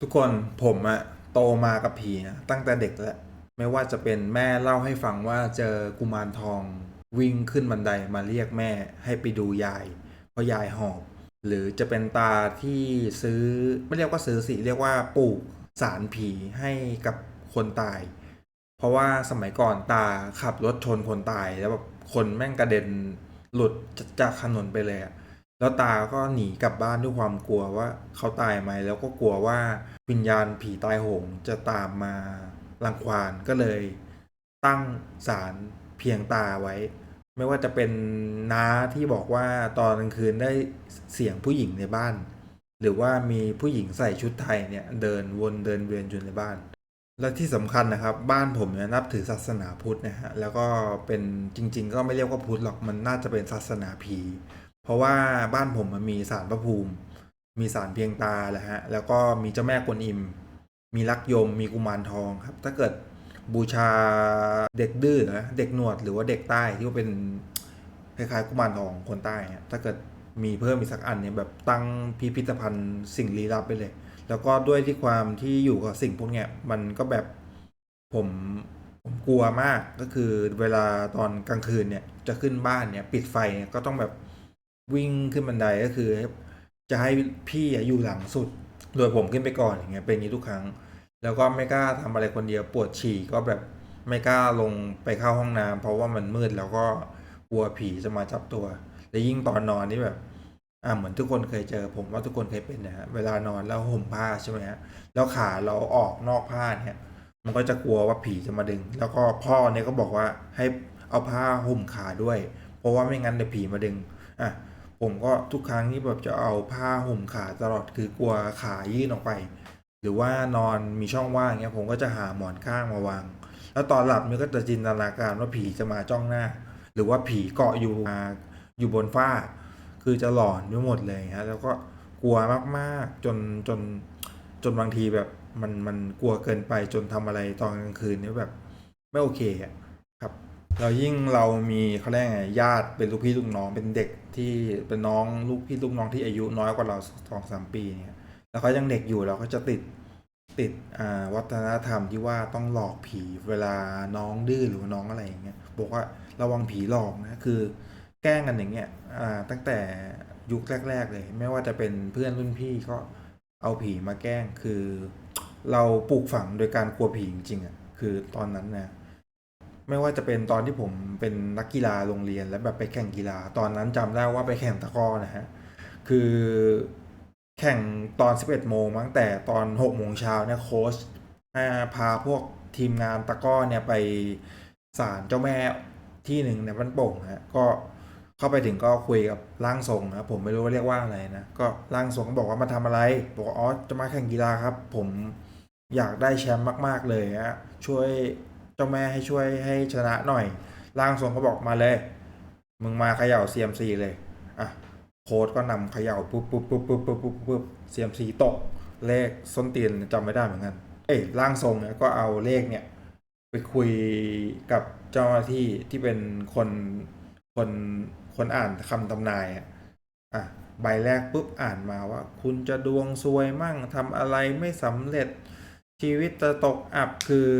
ทุกคนผมอะโตมากับผีนะตั้งแต่เด็กแล้วไม่ว่าจะเป็นแม่เล่าให้ฟังว่าเจอกุมารทอง วิ่งขึ้นบันไดมาเรียกแม่ให้ไปดูยาย เพราะยายหอบ หรือจะเป็นตาที่ซื้อไม่เรียกว่าซื้อสิเรียกว่าปลูกสารผีให้กับคนตาย เพราะว่าสมัยก่อนตาขับรถชนคนตายแล้วแบบคนแม่งกระเด็นหลุดจากถนนไปเลยอะ แล้วตาก็หนีกลับบ้านด้วยความกลัวว่าเขาตายไหมแล้วก็กลัวว่าวิญญาณผีตายโหงจะตามมารังควานก็เลย ตั้งศาลเพียงตาไว้ ไม่ว่าจะเป็นน้าที่บอกว่าตอนกลางคืนได้เสียงผู้หญิงในบ้าน หรือว่ามีผู้หญิงใส่ชุดไทยเนี่ยเดินวนเดินเวียนอยู่ในบ้าน และที่สำคัญนะครับ บ้านผมเนี่ยนับถือศาสนาพุทธนะฮะแล้วก็เป็นจริง ๆ ก็ไม่เรียกว่าพุทธหรอกมันน่าจะเป็นศาสนาผี ราะว่าบ้านผมมันมีศาลพระภูมิ มีศาลเพียงตาแหละฮะ แล้วก็มีเจ้าแม่กวนอิม มีลักยม มีกุมารทองครับ ถ้าเกิดบูชาเด็กดื้อนะเด็กหนวดหรือว่าเด็กใต้ที่ว่าเป็นคล้ายๆกุมารทองคนใต้เนี่ยถ้าเกิดมีเพิ่มอีกสักอันเนี่ยแบบตั้งพิพิธภัณฑ์สิ่งลี้ลับไปเลย แล้วก็ด้วยที่ความที่อยู่กับสิ่งพวกเนี้ยมันก็แบบผมผมกลัวมากก็คือเวลาตอนกลางคืนเนี่ยจะขึ้นบ้านเนี่ยปิดไฟก็ต้องแบบ วิ่งขึ้นบันไดก็คือ จะให้พี่อยู่หลังสุด โดยผมขึ้นไปก่อนอย่างเงี้ยเป็นอย่างนี้ทุกครั้ง แล้วก็ไม่กล้าทำอะไรคนเดียวปวดฉี่ก็แบบไม่กล้าลงไปเข้าห้องน้ำเพราะว่ามันมืดแล้วก็กลัวผีจะมาจับตัว และยิ่งตอนนอนนี่แบบอ่าเหมือนทุกคนเคยเจอ ผมว่าทุกคนเคยเป็นนะฮะเวลานอนแล้วห่มผ้าใช่ไหมฮะแล้วขาเราออกนอกผ้าเนี่ย มันก็จะกลัวว่าผีจะมาดึง แล้วก็พ่อเนี่ยก็บอกว่าให้เอาผ้าห่มขาด้วย เพราะว่าไม่งั้นเดี๋ยวผีมาดึงอะ ผมก็ทุกครั้งที่แบบจะเอาผ้าห่มขาตลอดคือกลัวขายื่นออกไป หรือว่านอนมีช่องว่างเงี้ยผมก็จะหาหมอนข้างมาวาง แล้วตอนหลับเนี่ยก็จะจินตนาการว่าผีจะมาจ้องหน้า หรือว่าผีเกาะอยู่มาอยู่บนฝ้า คือจะหลอนไปหมดเลยฮะแล้วก็กลัวมากๆจนจนจนบางทีแบบมันมันกลัวเกินไปจนทำอะไรตอนกลางคืนเนี่ยแบบไม่โอเคอะครับแล้วยิ่งเรามีเขาเรียกไงญาติเป็นลูกพี่ลูกน้องเป็นเด็ก ที่เป็นน้องลูกพี่ลูกน้องที่อายุน้อยกว่าเราสองสามปีเนี่ย แล้วเขายังเด็กอยู่เราก็จะติดติดวัฒนธรรมที่ว่าต้องหลอกผีเวลาน้องดื้อหรือน้องอะไรอย่างเงี้ยบอกว่าระวังผีหลอกนะคือแกล้งกันอย่างเงี้ยตั้งแต่ยุคแรก ๆ เลย ไม่ว่าจะเป็นเพื่อนรุ่นพี่ก็เอาผีมาแกล้งคือ เราปลูกฝังโดยการกลัวผีจริงๆอะคือตอนนั้นนะ ไม่ว่าจะเป็นตอนที่ผมเป็นนักกีฬาโรงเรียนแล้วแบบไปแข่งกีฬา ตอนนั้นจำได้ว่าไปแข่งตะก้อนะฮะ คือแข่งตอน 11 โมงมั้งแต่ตอน 6 โมงเช้าเนี่ยโค้ชพาพวกทีมงานตะก้อเนี่ยไปศาลเจ้าแม่ที่หนึ่งในบ้านโป่งฮะก็เข้าไปถึงก็คุยกับร่างทรงนะผมไม่รู้ว่าเรียกว่าอะไรนะก็ร่างทรงก็บอกว่ามาทำอะไร บอกว่าอ๋อจะมาแข่งกีฬาครับ ผมอยากได้แชมป์มาก ๆ เลยฮะช่วย จ้าแม่ให้ช่วยให้ชนะหน่อยร่างทรงก็บอกมาเลย มึงมาเขย่า CMC เลยอะโค้ดก็นำเขย่าปุ๊บปุ๊บปุ๊บปุ๊บปุ๊บปุ๊บปุ๊บ CMC ตกเลขส้นตีนจำไม่ได้เหมือนกันเอ้ยร่างทรงเนี่ยก็เอาเลขเนี่ย ไปคุยกับเจ้าหน้าที่ที่เป็นคนคนคนอ่านคำทำนายอะอะใบแรกปุ๊บอ่านมาว่า คุณจะดวงซวยมั่งทำอะไรไม่สำเร็จชีวิตจะตกอับคือ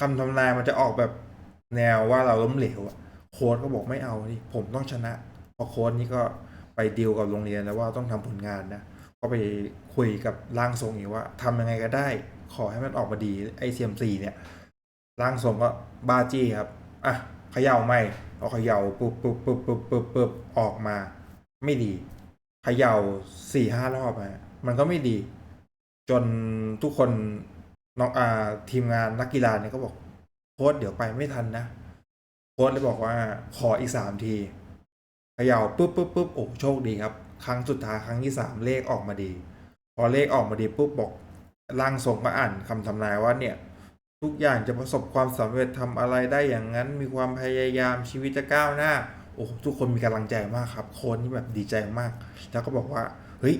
คำทำนายมันจะออกแบบแนวว่าเราล้มเหลวอะโค้ดก็บอกไม่เอาดิผมต้องชนะพอโค้ดนี่ก็ไปดีลกับโรงเรียนแล้วว่าต้องทำผลงานนะก็ไปคุยกับร่างทรงอีกว่าทำยังไงก็ได้ ขอให้มันออกมาดีไอเซียมซีเนี่ยร่างทรงก็บ้าจี้ครับอะเขย่าไม่เอาเขย่าปุ๊บปุ๊บปุ๊บปุ๊บปุ๊บปุ๊บออกมา ไม่ดีเขย่าสี่ห้ารอบฮะมันก็ไม่ดี จนทุกคน น้องอ่าทีมงานนักกีฬาเนี่ยก็บอกโค้ชเดี๋ยวไปไม่ทันนะโค้ชเลยบอกว่าขออีกสามทีเขย่าปุ๊บปุ๊บปุ๊บโอ้โชคดีครับ ครั้งสุดท้ายครั้งที่สามเลขออกมาดี พอเลขออกมาดีปุ๊บบอกร่างทรงก็อ่านคำทำนายว่าเนี่ย ทุกอย่างจะประสบความสำเร็จทำอะไรได้อย่างนั้น มีความพยายามชีวิตจะก้าวหน้า โอ้ทุกคนมีกำลังใจมากครับ คนนี่แบบดีใจมาก แล้วก็บอกว่า เฮ้ย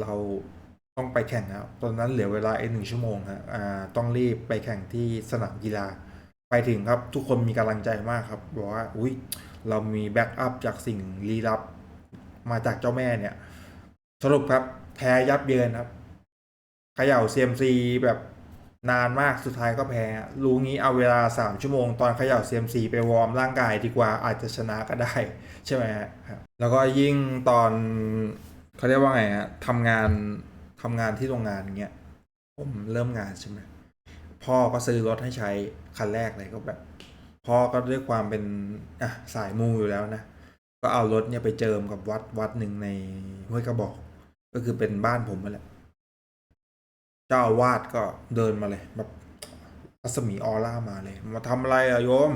เรา ต้องไปแข่งแล้วตอนนั้นเหลือเวลาอีกหนึ่งชั่วโมงฮะอ่าต้องรีบไปแข่งที่สนามกีฬา ไปถึงครับทุกคนมีกำลังใจมากครับบอกว่าอุ้ยเรามีแบ็กอัพจากสิ่งลี้ลับมาจากเจ้าแม่เนี่ย สรุปครับแพ้ยับเยินครับเขย่าเซียมซีแบบนานมากสุดท้ายก็แพ้รู้งี้เอาเวลาสามชั่วโมง ตอนเขย่าเซียมซีไปวอร์มร่างกายดีกว่าอาจจะชนะก็ได้ ใช่ไหมครับแล้วก็ยิ่งตอนเขาเรียกว่าไงฮะทำงาน ทำงานที่โรงงานเงี้ยผมเริ่มงานใช่ไหมพ่อก็ซื้อรถให้ใช้คันแรกเลยก็แบบ พ่อก็ด้วยความเป็นอะสายมูอยู่แล้วนะ ก็เอารถเนี่ยไปเจิมกับวัดวัดหนึ่งในห้วยกระบอก ก็คือเป็นบ้านผมนั่นแหละ เจ้าวาดก็เดินมาเลยแบบรัศมีออร่ามาเลย มาทำอะไรอะโยม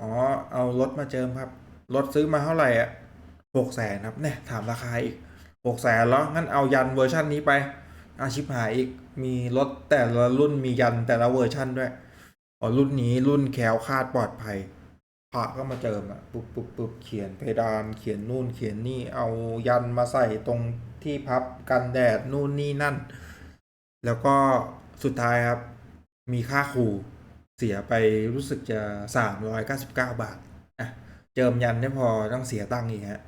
อ๋อ เอารถมาเจิมครับ รถซื้อมาเท่าไหร่อะหกแสนครับ เนี่ย ถามราคาอีกหกแสนแล้วงั้นเอายันเวอร์ชันนี้ไป อาชิบหายอีก มีรถแต่ละรุ่นมียันแต่ละเวอร์ชันด้วย อ๋อรุ่นนี้รุ่นแคล้วคาดปลอดภัยพระก็มาเจิมอะปุ๊บปุ๊บปุ๊บเขียนเพดานเขียนนู่นเขียนนี่เอายันมาใส่ตรงที่พับกันแดดนู่นนี่นั่น แล้วก็สุดท้ายครับ มีค่าครูเสียไปรู้สึกจะสามร้อยเก้าสิบเก้าบาทอะเจิมยันไม่พอต้องเสียตังค์อีกฮะ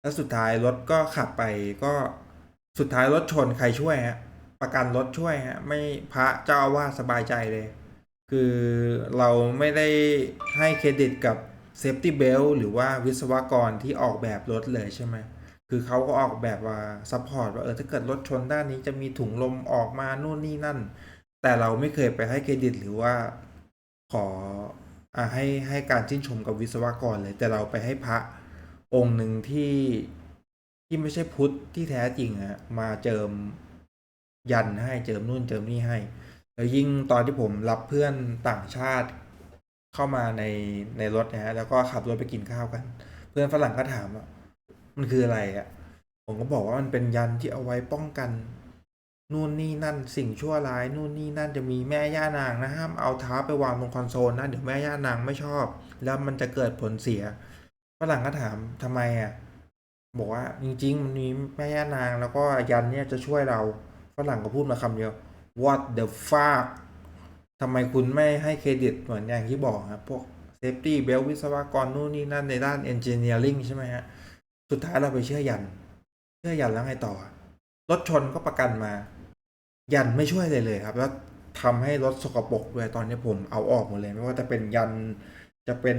แล้วสุดท้ายรถก็ขับไปก็ สุดท้ายรถชนใครช่วยฮะประกันรถช่วยฮะไม่พระเจ้าอาวาสสบายใจเลย คือเราไม่ได้ให้เครดิตกับเซฟตี้เบลหรือว่าวิศวกรที่ออกแบบรถเลยใช่ไหมคือเขาก็ออกแบบว่าซัพพอร์ตว่าเออถ้าเกิดรถชนด้านนี้จะมีถุงลมออกมานู่นนี่นั่น แต่เราไม่เคยไปให้เครดิตหรือว่าขออ่าให้ให้การชื่นชมกับวิศวกรเลย แต่เราไปให้พระองค์หนึ่งที่ ที่ไม่ใช่พุทธที่แท้จริงอะมาเจิมยันให้เจิมนู่นเจิมนี่ให้ แล้วยิ่งตอนที่ผมรับเพื่อนต่างชาติเข้ามาในในรถนะฮะแล้วก็ขับรถไปกินข้าวกัน เพื่อนฝรั่งก็ถามว่ามันคืออะไรอะ่ะผมก็บอกว่ามันเป็นยันที่เอาไว้ป้องกันนู่นนี่นั่นสิ่งชั่วร้ายนู่นนี่นั่นจะมีแม่ย่านางนะห้ามเอาเท้าไปวางตรงคอนโซลนะเดี๋ยวแม่ย่านางไม่ชอบ แล้วมันจะเกิดผลเสียฝรั่งก็ถามทำไมอะ บอกว่าจริง ๆ มันมีแม่ย่านางแล้วก็ยันเนี่ยจะช่วยเราฝรั่งก็พูดมาคำเดียว what the fuck ทำไมคุณไม่ให้เครดิตเหมือนอย่างที่บอกครับพวก safety belt วิศวกรนู่นนี่นั่นในด้าน engineering ใช่ไหมฮะ สุดท้ายเราไปเชื่อยัน เชื่อยันแล้วไงต่อ รถชนก็ประกันมา ยันไม่ช่วยเลยเลยครับ แล้วทำให้รถสกปรกด้วยตอนนี้ผมเอาออกหมดเลย ไม่ว่าจะเป็นยันจะเป็น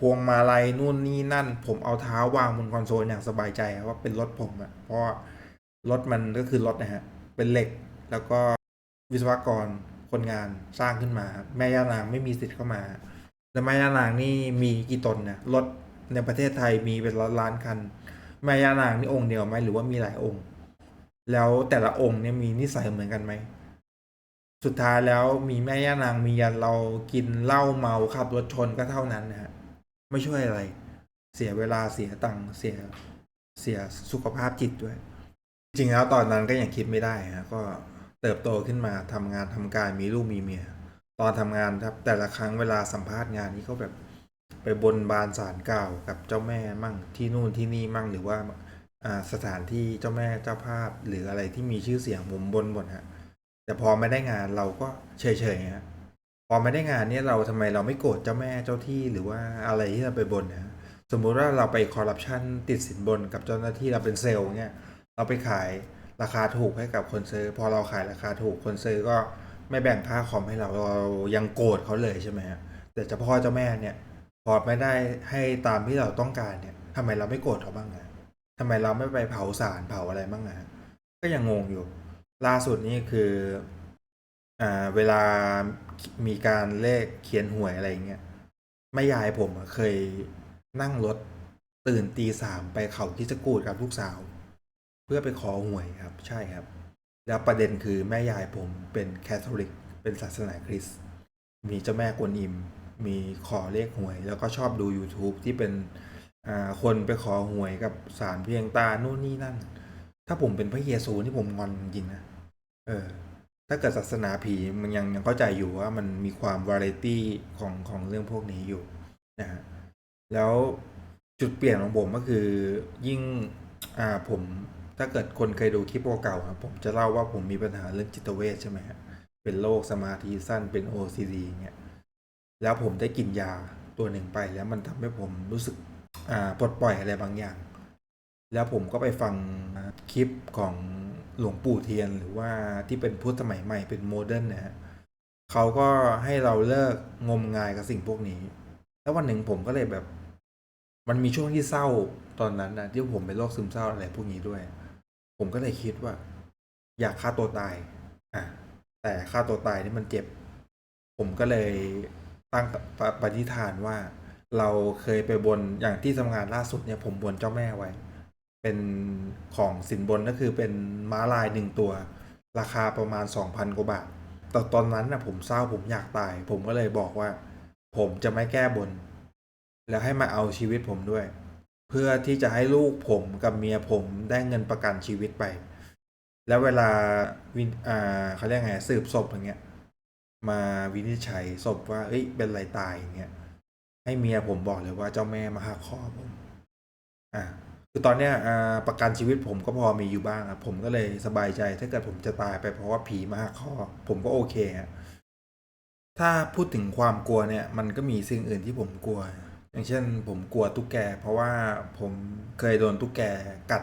พวงมาลัยนู่นนี่นั่น ผมเอาเท้าวางบนคอนโซลอย่างสบายใจครับว่าเป็นรถผมอะเพราะรถมันก็คือรถนะฮะ เป็นเหล็กแล้วก็วิศวกรคนงานสร้างขึ้นมา แม่ย่านางไม่มีสิทธิ์เข้ามาแล้วแม่ย่านางนี่มีกี่ตนนะรถในประเทศไทยมีเป็นล้านล้านคัน แม่ย่านางนี่องค์เดียวไหมหรือว่ามีหลายองค์ แล้วแต่ละองค์เนี่ยมีนิสัยเหมือนกันไหมสุดท้ายแล้วมีแม่ย่านางมียันเรากินเหล้าเมาขับรถชนก็เท่านั้นนะฮะ ไม่ช่วยอะไร เสียเวลาเสียตังค์เสียเสียสุขภาพจิตด้วย จริงๆแล้วตอนนั้นก็ยังคิดไม่ได้ฮะก็เติบโตขึ้นมาทำงานทำการมีลูกมีเมีย ตอนทำงานครับแต่ละครั้งเวลาสัมภาษณ์งานนี่ก็แบบไปบนบานสารกล่าวกับเจ้าแม่มั่งที่นู่นที่นี่มั่งหรือว่าอ่าสถานที่เจ้าแม่เจ้าภาพ หรืออะไรที่มีชื่อเสียงผมบนหมดฮะแต่พอไม่ได้งานเราก็เฉยๆฮะ พอไม่ได้งานเนี่ยเราทำไมเราไม่โกรธเจ้าแม่เจ้าที่หรือว่าอะไรที่เราไปบนนะฮะสมมุติว่าเราไปคอร์รัปชันติดสินบนกับเจ้าหน้าที่เราเป็นเซลล์เนี่ยเราไปขายราคาถูกให้กับคนซื้อ พอเราขายราคาถูกคนซื้อก็ไม่แบ่งค่าคอมให้เราเรายังโกรธเขาเลยใช่ไหมฮะแต่เจ้าพ่อเจ้าแม่เนี่ยพอไม่ได้ให้ตามที่เราต้องการเนี่ยทำไมเราไม่โกรธเขาบ้างอะทำไมเราไม่ไปเผาสารเผาอะไรบ้างอะก็ยังงงอยู่ ล่าสุดนี่คือ อ่าเวลามีการเลขเขียนหวยอะไรอย่างเงี้ยแม่ยายผมอะเคยนั่งรถตื่นตีสามไปเขาที่จะกูดกับลูกสาว เพื่อไปขอหวยครับ ใช่ครับ แล้วประเด็นคือแม่ยายผมเป็นแคทอลิก เป็นศาสนาคริสต์มีเจ้าแม่กวนอิม มีขอเลขหวย แล้วก็ชอบดู YouTube ที่เป็นคนไปขอหวยกับสารเพียงตานู่นนี่นั่น ถ้าผมเป็นพระเยซูนี่ผมงอนจริงนะเออ ถ้าเกิดศาสนาผีมันยังยังเข้าใจอยู่ว่ามันมีความวาไรตี้ของของเรื่องพวกนี้อยู่นะฮะแล้วจุดเปลี่ยนของผมก็คือยิ่งอ่าผมถ้าเกิดคนเคยดูคลิปเก่าครับผมจะเล่าว่าผมมีปัญหาเรื่องจิตเวชใช่ไหมฮะเป็นโรคสมาธิสั้นเป็น OCD เงี้ยแล้วผมได้กินยาตัวหนึ่งไปแล้วมันทำให้ผมรู้สึกอ่าปลดปล่อยอะไรบางอย่าง แล้วผมก็ไปฟังคลิปของ หลวงปู่เทียนหรือว่าที่เป็นพุทธสมัยใหม่เป็นโมเดิร์นนะฮะเขาก็ให้เราเลิกงมงายกับสิ่งพวกนี้ แล้ววันหนึ่งผมก็เลยแบบ มันมีช่วงที่เศร้าตอนนั้นนะที่ผมเป็นโรคซึมเศร้าอะไรพวกนี้ด้วย ผมก็เลยคิดว่า อยากฆ่าตัวตายอะแต่ฆ่าตัวตายนี่มันเจ็บ ผมก็เลยตั้งปฏิฐานว่า เราเคยไปบนอย่างที่ทำงานล่าสุดเนี่ย ผมบนเจ้าแม่ไว้ เป็นของสินบนก็คือเป็นม้าลายหนึ่งตัว ราคาประมาณสองพันกว่าบาทแต่ตอนนั้นนะผมเศร้าผมอยากตาย ผมก็เลยบอกว่า ผมจะไม่แก้บน แล้วให้มาเอาชีวิตผมด้วย เพื่อที่จะให้ลูกผมกับเมียผมได้เงินประกันชีวิตไป แล้วเวลาวินอ่าเขาเรียกไงสืบศพอย่างเงี้ย มาวินิจฉัยศพว่าเอ้ยเป็นไรตายอย่างเงี้ยให้เมียผมบอกเลยว่าเจ้าแม่มาหักคอผม อ่า คือตอนเนี้ยประกันชีวิตผมก็พอมีอยู่บ้างครับผมก็เลยสบายใจถ้าเกิดผมจะตายไปเพราะว่าผีมาหักคอผมก็โอเคฮะถ้าพูดถึงความกลัวเนี่ย มันก็มีสิ่งอื่นที่ผมกลัว อย่างเช่น ผมกลัวตุ๊กแก เพราะว่าผมเคยโดนตุ๊กแกกัด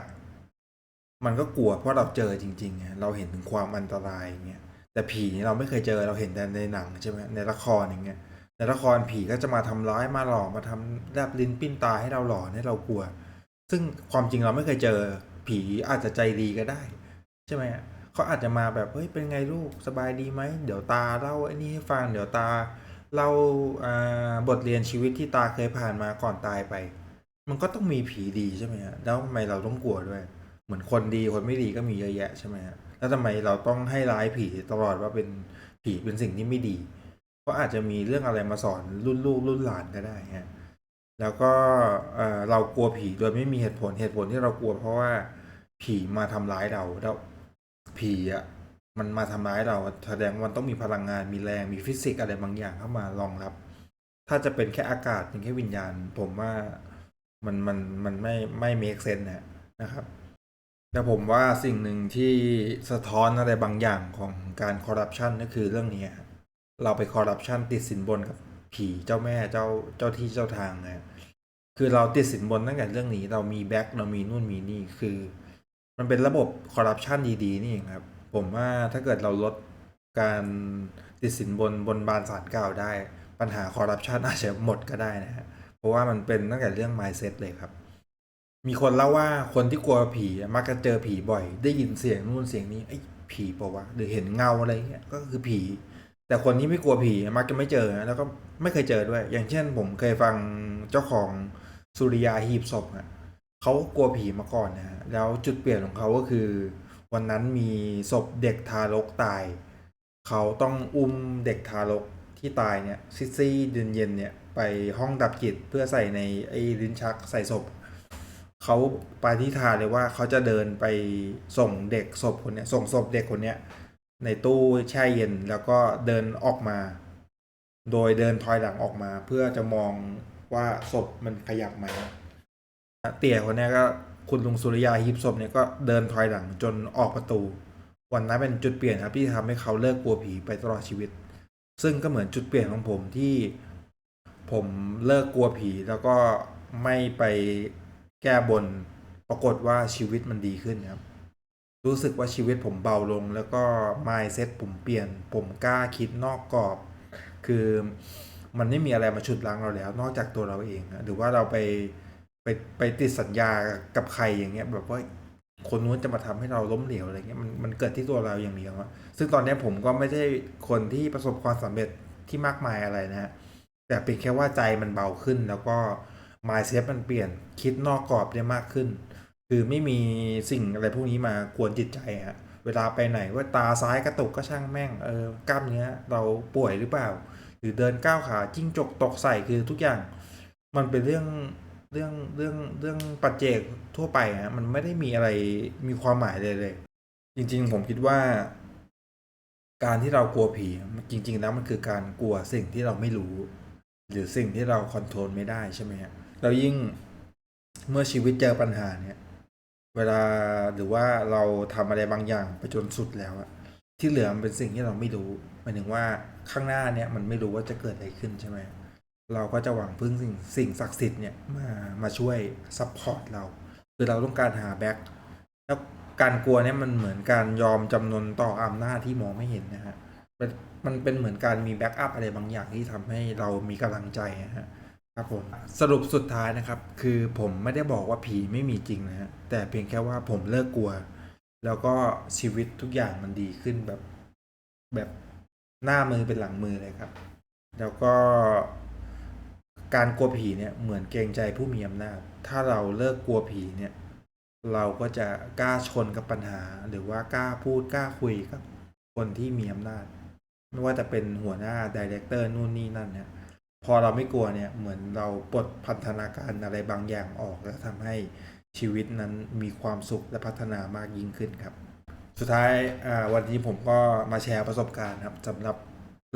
มันก็กลัวเพราะเราเจอจริงๆไงเราเห็นถึงความอันตรายอย่างเงี้ยแต่ผีนี่เราไม่เคยเจอเราเห็นแต่ในหนังใช่ไหมในละครอย่างเงี้ยในละครผีก็จะมาทำร้ายมาหลอกมาทำแลบลิ้นปิ้นตาให้เราหลอนให้เรากลัว ซึ่งความจริงเราไม่เคยเจอผีอาจจะใจดีก็ได้ ใช่ไหมเขาอาจจะมาแบบเฮ้ยเป็นไงลูกสบายดีไหมเดี๋ยวตาเล่าไอ้นี่ให้ฟังเดี๋ยวตาเล่าอ่าบทเรียนชีวิตที่ตาเคยผ่านมาก่อนตายไป มันก็ต้องมีผีดีใช่ไหมฮะแล้วทำไมเราต้องกลัวด้วย เหมือนคนดีคนไม่ดีก็มีเยอะแยะใช่ไหมฮะแล้วทำไมเราต้องให้ร้ายผีตลอดว่าเป็นผีเป็นสิ่งที่ไม่ดี เพราะอาจจะมีเรื่องอะไรมาสอนรุ่นลูกรุ่นหลานก็ได้ฮะ แล้วก็เรากลัวผีโดยไม่มีเหตุผลเหตุผลที่เรากลัวเพราะว่าผีมาทำร้ายเราแล้วผีอะมันมาทำร้ายเราแสดงว่ามันต้องมีพลังงานมีแรงมีฟิสิกส์อะไรบางอย่างเข้ามารองรับ ถ้าจะเป็นแค่อากาศเป็นแค่วิญญาณ ผมว่ามันมันมันไม่ไม่เมคเซนนะนะครับแต่ผมว่าสิ่งหนึ่งที่สะท้อนอะไรบางอย่างของการคอร์รัปชันก็คือเรื่องนี้เราไปคอร์รัปชันติดสินบนกับ ผีเจ้าแม่เจ้าเจ้าที่เจ้าทางนะคือเราติดสินบนตั้งแต่เรื่องนี้ เรามีแบ็คเรามีนู่นมีนี่คือ มันเป็นระบบคอร์รัปชันดีๆ นี่เองครับ ผมว่าถ้าเกิดเราลดการติดสินบนบนบานสารกล่าได้ ปัญหาคอร์รัปชันอาจจะหมดก็ได้นะฮะเพราะว่ามันเป็นตั้งแต่เรื่อง mindset เลยครับ มีคนเล่าว่าคนที่กลัวผีมักจะเจอผีบ่อย ได้ยินเสียงนู่นเสียงนี้ไอ้ผีปล่าวะหรือเห็นเงาอะไรเงี้ยก็คือผี แต่คนที่ไม่กลัวผีมักจะไม่เจอนะแล้วก็ไม่เคยเจอด้วย อย่างเช่น ผมเคยฟังเจ้าของสุริยาหีบศพอะเขากลัวผีมาก่อนนะแล้วจุดเปลี่ยนของเขาก็คือ วันนั้นมีศพเด็กทารกตาย เขาต้องอุ้มเด็กทารกที่ตายเนี่ยซิซี่เย็นเย็นๆเนี่ยไปห้องดับจิตเพื่อใส่ในไอ้ลิ้นชักใส่ศพเขาปาฏิฐานเลยว่าเขาจะเดินไปส่งเด็กศพคนเนี้ยส่งศพเด็กคนเนี้ย ในตู้แช่เย็นแล้วก็เดินออกมา โดยเดินถอยหลังออกมา เพื่อจะมองว่าศพมันขยับไหมเตี่ยคนนี้ก็คุณลุงสุริยาฮิปศพเนี่ยก็เดินถอยหลังจนออกประตู วันนั้นเป็นจุดเปลี่ยนครับที่ทำให้เขาเลิกกลัวผีไปตลอดชีวิต ซึ่งก็เหมือนจุดเปลี่ยนของผมที่ผมเลิกกลัวผีแล้วก็ไม่ไปแก้บนปรากฏว่าชีวิตมันดีขึ้นครับ รู้สึกว่าชีวิตผมเบาลง แล้วก็ mindset ผมเปลี่ยน ผมกล้าคิดนอกกรอบ คือมันไม่มีอะไรมาฉุดรั้งเราแล้ว นอกจากตัวเราเองหรือว่าเราไปไปไปติดสัญญากับใครอย่างเงี้ยแบบว่าคนนู้นจะมาทำให้เราล้มเหลวอะไรเงี้ยมันมันเกิดที่ตัวเราอย่างเดียวซึ่งตอนนี้ผมก็ไม่ใช่คนที่ประสบความสำเร็จที่มากมายอะไรนะฮะแต่เป็นแค่ว่าใจมันเบาขึ้น แล้วก็ mindset มันเปลี่ยนคิดนอกกรอบได้มากขึ้น คือไม่มีสิ่งอะไรพวกนี้มากวนจิตใจฮะเวลาไปไหนว่าตาซ้ายกระตุกก็ช่างแม่งเออกล้ามเนื้อเราป่วยหรือเปล่า หรือเดินก้าวขาจิ้งจกตกใส่คือทุกอย่าง มันเป็นเรื่องเรื่องเรื่องเรื่องปัจเจกทั่วไปฮะมันไม่ได้มีอะไรมีความหมายเลยเลย จริง ๆ ผมคิดว่า การที่เรากลัวผีจริง ๆ แล้วมันคือการกลัวสิ่งที่เราไม่รู้ หรือสิ่งที่เราคอนโทรลไม่ได้ใช่ไหมฮะแล้วยิ่งเมื่อชีวิตเจอปัญหาเนี่ย เวลาหรือว่าเราทำอะไรบางอย่างไปจนสุดแล้วอะที่เหลือมันเป็นสิ่งที่เราไม่รู้หมายถึงว่าข้างหน้าเนี่ยมันไม่รู้ว่าจะเกิดอะไรขึ้นใช่ไหมเราก็จะหวังพึ่งสิ่งสิ่งศักดิ์สิทธิ์เนี่ยมามาช่วยซัพพอร์ตเรา คือเราต้องการหาแบ็คแล้วการกลัวเนี่ยมันเหมือนการยอมจำนนต่ออำนาจที่มองไม่เห็นนะฮะมันมันเป็นเหมือนการมีแบ็กอัพอะไรบางอย่างที่ทำให้เรามีกำลังใจนะฮะ ครับผมสรุปสุดท้ายนะครับ คือผมไม่ได้บอกว่าผีไม่มีจริงนะฮะแต่เพียงแค่ว่าผมเลิกกลัว แล้วก็ชีวิตทุกอย่างมันดีขึ้นแบบแบบหน้ามือเป็นหลังมือเลยครับ แล้วก็การกลัวผีเนี่ยเหมือนเกรงใจผู้มีอำนาจ ถ้าเราเลิกกลัวผีเนี่ย เราก็จะกล้าชนกับปัญหา หรือว่ากล้าพูดกล้าคุยกับคนที่มีอำนาจ ไม่ว่าจะเป็นหัวหน้าดีเรคเตอร์นู่นนี่นั่นเนี่ย พอเราไม่กลัวเนี่ยเหมือนเราปลดพันธนาการอะไรบางอย่างออกแล้วทำให้ชีวิตนั้นมีความสุขและพัฒนามากยิ่งขึ้นครับ สุดท้ายวันนี้ผมก็มาแชร์ประสบการณ์ครับสำหรับ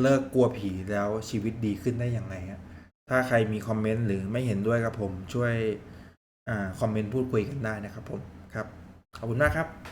เลิกกลัวผีแล้วชีวิตดีขึ้นได้อย่างไรฮะถ้าใครมีคอมเมนต์หรือไม่เห็นด้วยกับผมช่วยอคอมเมนต์พูดคุยกันได้นะครับผมครับขอบคุณมากครับ